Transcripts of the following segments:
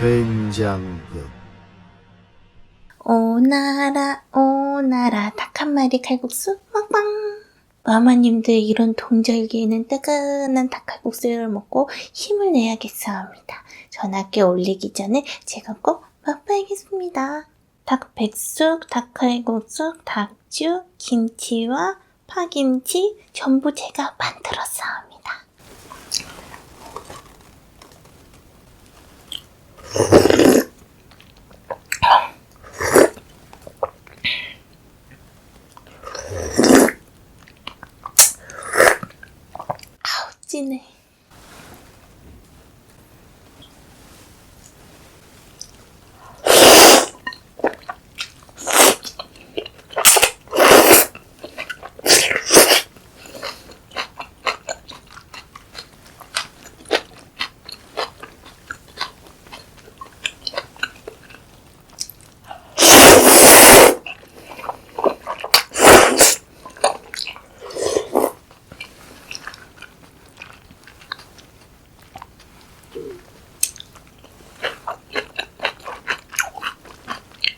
된장국 오나라 오나라 닭 한 마리 칼국수 먹방 마마님들 이런 동절기에는 뜨끈한 닭칼국수를 먹고 힘을 내야겠사옵니다. 전화께 올리기 전에 제가 꼭 맛봐야겠습니다. 닭 백숙, 닭칼국수, 닭죽, 김치와 파김치 전부 제가 만들었사옵니다. 아우 찐해.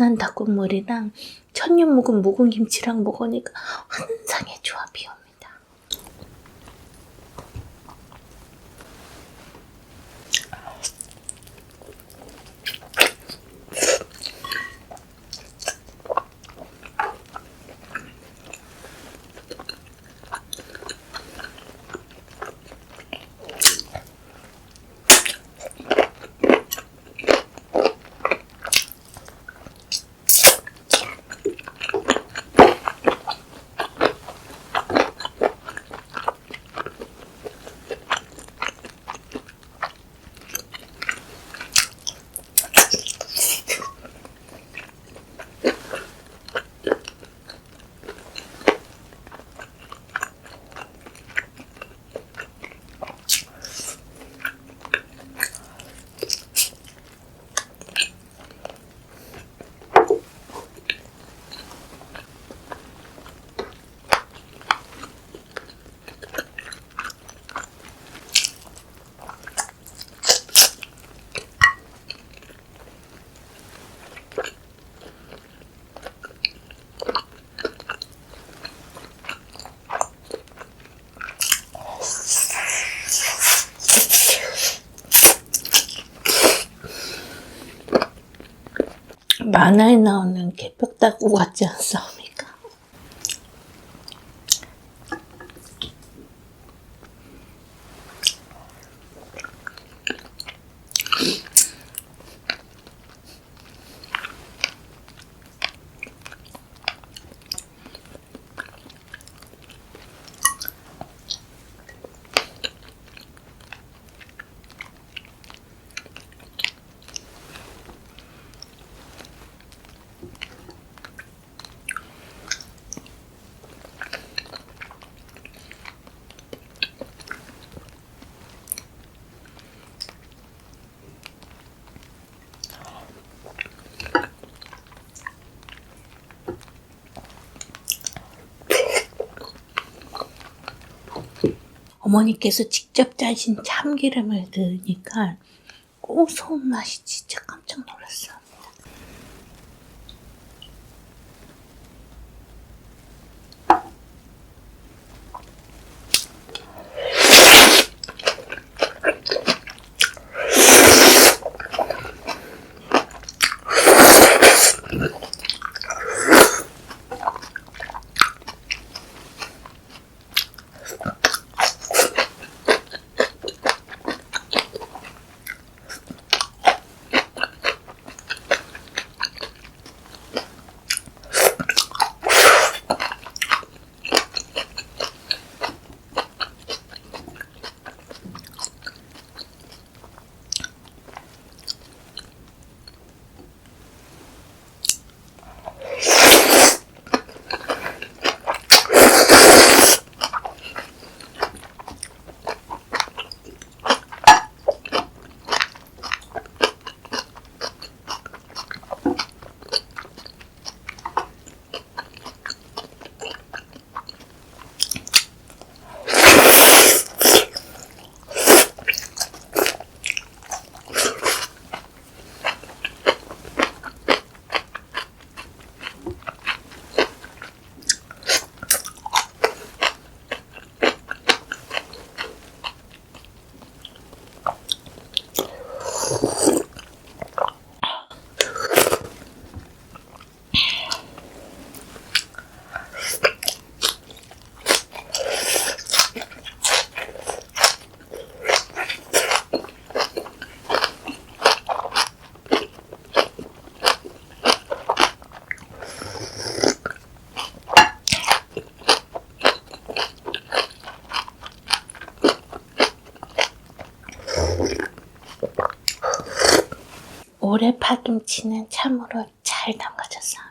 진한 닭국물이랑 천년 묵은 묵은 김치랑 먹으니까 환상의 조합이옵 만화에 나오는 개벽다구 같지 않습니까? 어머니께서 직접 짜신 참기름을 넣으니까 고소한 맛이 진짜 깜 모래 파김치는 참으로 잘 담가졌어 합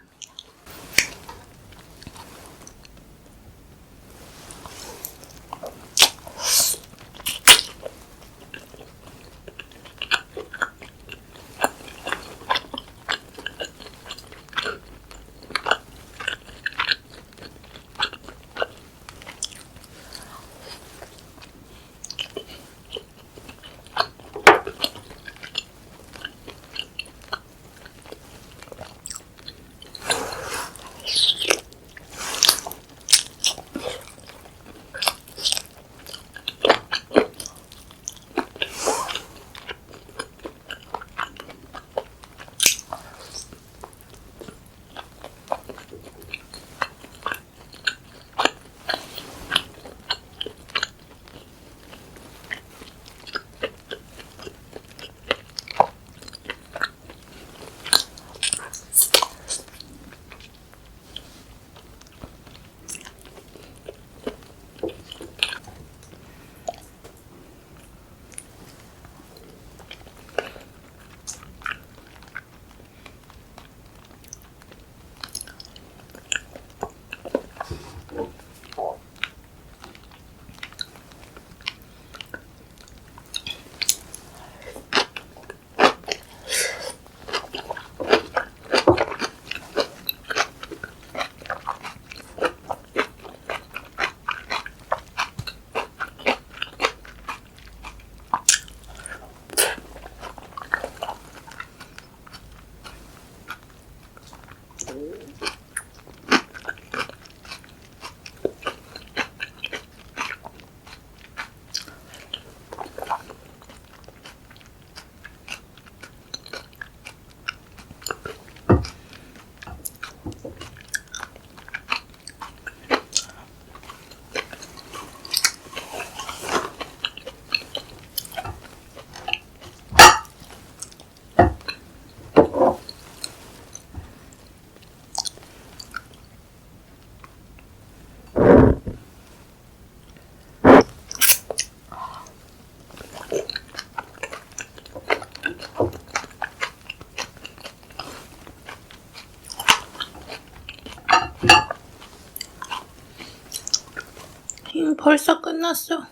음, 벌써 끝났어.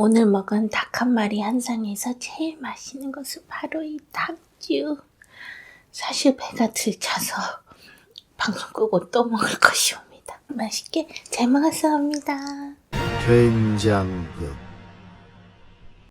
오늘 먹은 닭 한 마리 한 상에서 제일 맛있는 것은 바로 이 닭주. 사실 배가 들쳐서 방송 끄고 또 먹을 것이옵니다. 맛있게 잘 먹었습니다. 된장국